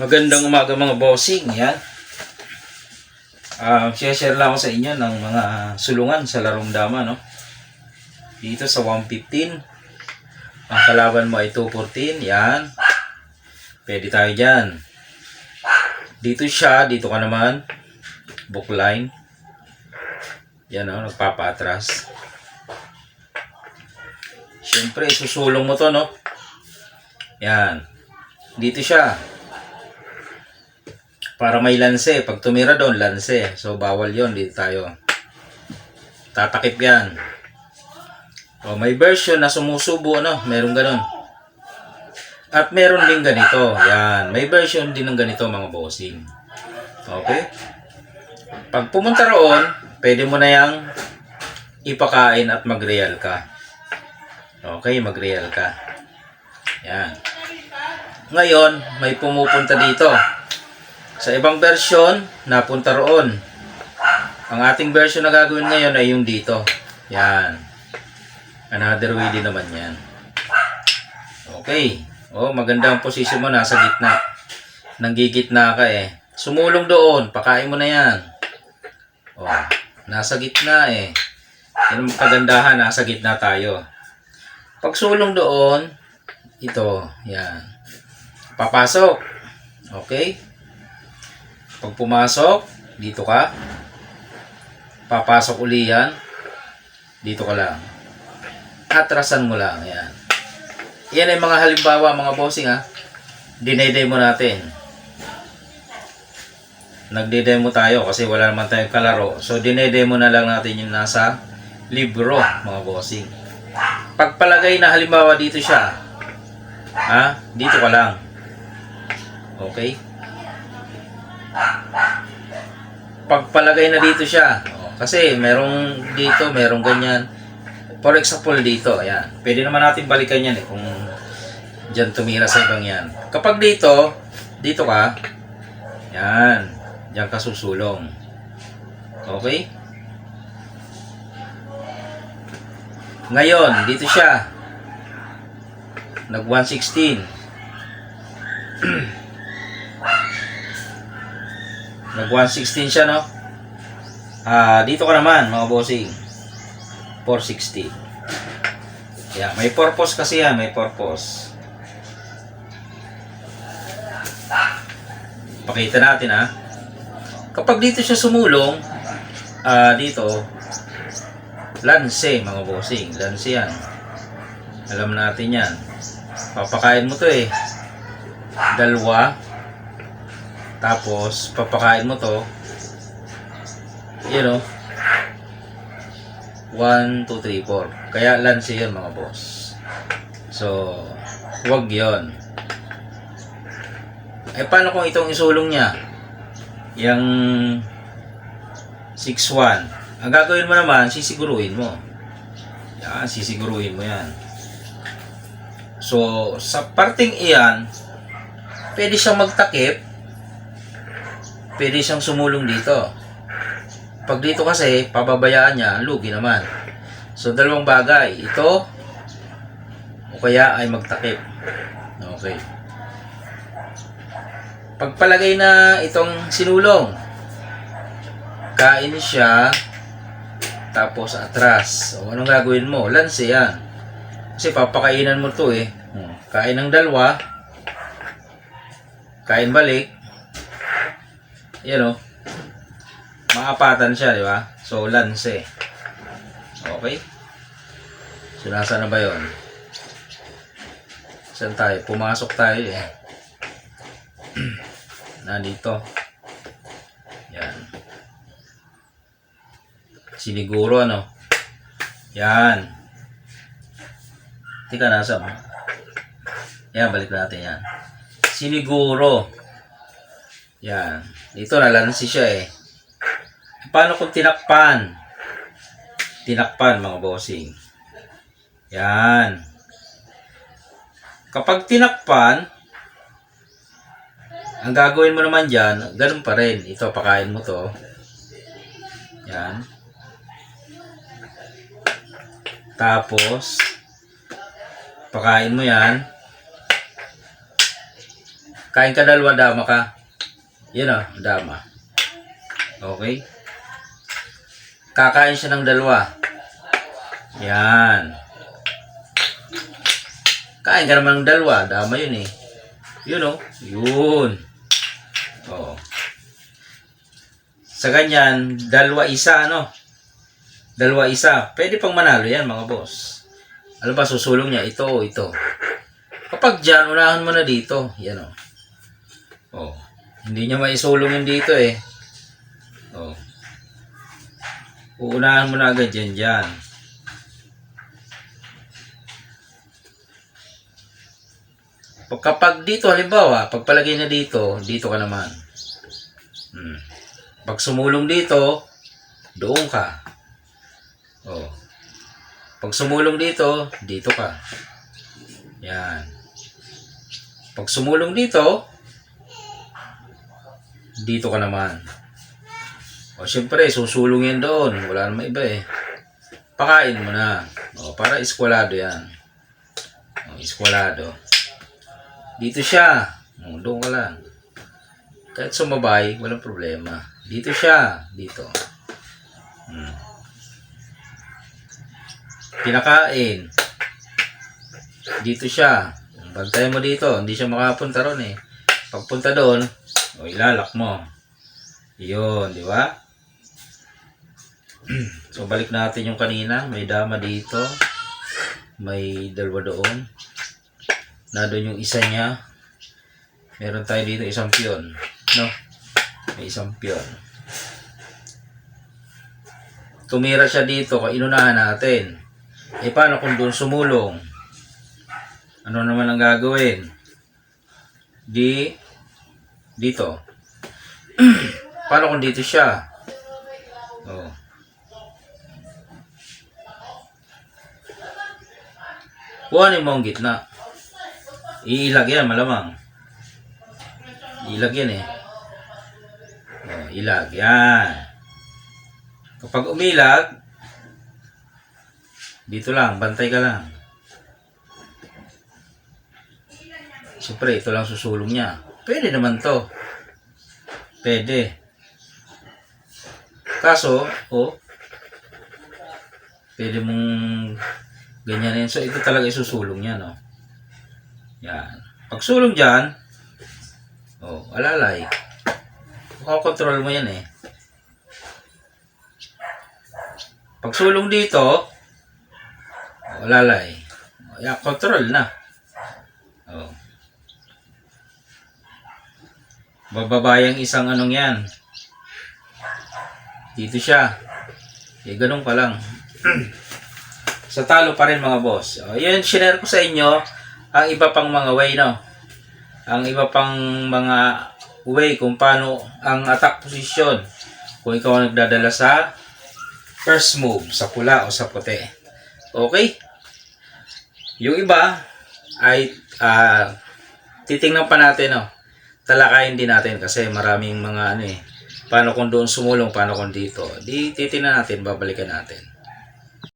Magandang umaga mga bossing, yan. Ah, share lang ako sa inyo ng mga sulungan sa larong dama, no? Dito sa 115. Ang kalaban mo ay 214, yan. Pwede tayo dyan. Dito siya, dito ka naman. Book line. Yan o, nagpapaatras. Siyempre, isusulong mo to, no? Yan. Dito siya. Para may lanse. Pag tumira doon, lanse. So, bawal yon Dito tayo. Tatakip yan. O, may version na sumusubo, ano? Meron ganun. At meron din ganito. Yan. May version din ng ganito, mga bossing. Okay? Pag pumunta roon, pwede mo na yang ipakain at mag-real ka. Okay, mag-real ka. Yan. Ngayon, may pumupunta dito. Sa ibang version, napunta roon. Ang ating version na gagawin ngayon ay yung dito. Yan. Another way din naman yan. Okay. Oh, maganda ang posisyon mo. Nasa gitna. Nanggigitna ka eh. Sumulong doon. Pakain mo na yan. Oh, nasa gitna eh. Yan ang kagandahan. Nasa gitna tayo. Pag sulong doon, ito. Yan. Papasok. Okay? Pag pumasok, dito ka. Papasok uli yan. Dito ka lang. Atrasan mo lang. Yan. Yan ay mga halimbawa, mga bossing ha. Dinedemo natin. Nagde-demo tayo kasi wala naman tayong kalaro. So, dinedemo na lang natin yung nasa libro, mga bossing. Pagpalagay na halimbawa dito siya. Ha? Dito ka lang. Okay? Pagpalagay na dito siya. Kasi merong dito, merong ganyan. For example dito, ayan. Pwede naman natin balikan yan eh kung dyan tumira sa ibang yan. Kapag dito, dito ka, yan. Diyan ka susulong. Okay? Ngayon, dito siya. Nag 116. Nag 116 siya, no? Ah, dito ka naman, mga bossing. 460. Yeah, may purpose kasi yan, may purpose. Pakita natin, ha? Kapag dito siya sumulong, ah, dito, lanse, mga bossing. Lanse yan. Alam natin yan. Papakain mo to eh. Dalawa. Tapos, papakain mo to. You know. 1, 2, 3, 4. Kaya lanse yun mga boss. So, wag yon. Eh, paano kung itong isulong niya? Yung 6-1. Ang gagawin mo naman, sisiguruhin mo. Yan, sisiguruhin mo yan. So, sa parting iyan, pwede siyang magtakip, pwede siyang sumulong dito. Pag dito kasi, pababayaan niya, lugi naman. So, dalawang bagay. Ito, o kaya ay magtakip. Okay. Pagpalagay na itong sinulong, kain siya, tapos atras. O, anong gagawin mo? Lanse yan. Kasi papakainan mo to eh. Hmm. Kain ng dalawa, kain balik, yan o. Maapatan siya, di ba? So, lanse. Okay? So, nasa na ba yun? Saan tayo? Pumasok tayo eh. Nandito. Yan. Siniguro, ano? Yan. Tika, nasa mo? Yan, balik natin yan. Siniguro. Yan. Dito, nalansi siya eh. Paano kung tinakpan? Tinakpan, mga bossing. Yan. Kapag tinakpan, ang gagawin mo naman dyan, ganun pa rin. Ito, pakain mo to. Yan. Tapos, pakain mo yan. Kain ka dalawa, dama ka. Yan o, dama. Okay? Kakain siya ng dalawa. Yan. Kain ka naman ng dalawa. Dama yun eh. Yun o. Yun. Oo. Sa ganyan, dalawa isa, ano? Dalawa isa. Pwede pang manalo yan, mga boss. Alam ba, susulong niya, ito o ito. Kapag dyan, unahan mo na dito. Yan o. Oh. Hindi niya maisulong yun dito eh. Oh. Uunahan mo na agad dyan dyan. Pag- Kapag dito, halimbawa, pagpalagay na dito, dito ka naman. Hmm. Pag sumulong dito, doon ka. Oh. Pag sumulong dito, dito ka. Yan. Pag sumulong dito, dito ka naman. O, syempre, susulong yan doon. Wala namang iba eh. Pakain mo na. O, para eskwalado yan. O, eskwalado. Dito siya. O, doon ka lang. Kahit sumabay, walang problema. Dito siya. Dito. Hmm. Pinakain. Dito siya. Bantayan mo dito. Hindi siya makapunta ron eh. Pagpunta doon, o ilalak mo. Yun, di ba? so, balik natin yung kanina. May dama dito. May dalawa doon. Na doon yung isa niya. Meron tayo dito isang piyon. No? May isang piyon. Tumira siya dito. Inunahan natin. Eh, paano kung doon sumulong? Ano naman ang gagawin? Di, dito. paano kung dito siya? Oh. Kuhanin mo ang gitna. Iilag yan, malamang. Ilag yan eh. Oh, ilag. Yan. Kapag umilag, dito lang, bantay ka lang. Siyempre, ito lang susulong niya. Pwede naman to. Pwede. Kaso, oh, pwede mong ganyanin. So, ito talaga isusulong niya, no? Yan. Pag sulong dyan, oh, alalay. Makokontrol mo yan eh. Pag sulong dito, oh, alalay. Oh, yan, control na. Bababayang isang anong yan. Dito siya. Eh, ganun pa lang. sa talo pa rin mga boss. O, yun, share ko sa inyo ang iba pang mga way, no? Ang iba pang mga way kung paano ang attack position. Kung ikaw ang nagdadala sa first move, sa pula o sa puti. Okay? Yung iba ay ah, titingnan pa natin, no? Talakayin din natin kasi maraming mga ano eh. Paano kung doon sumulong, paano kung dito. Di titingnan natin, babalikan natin.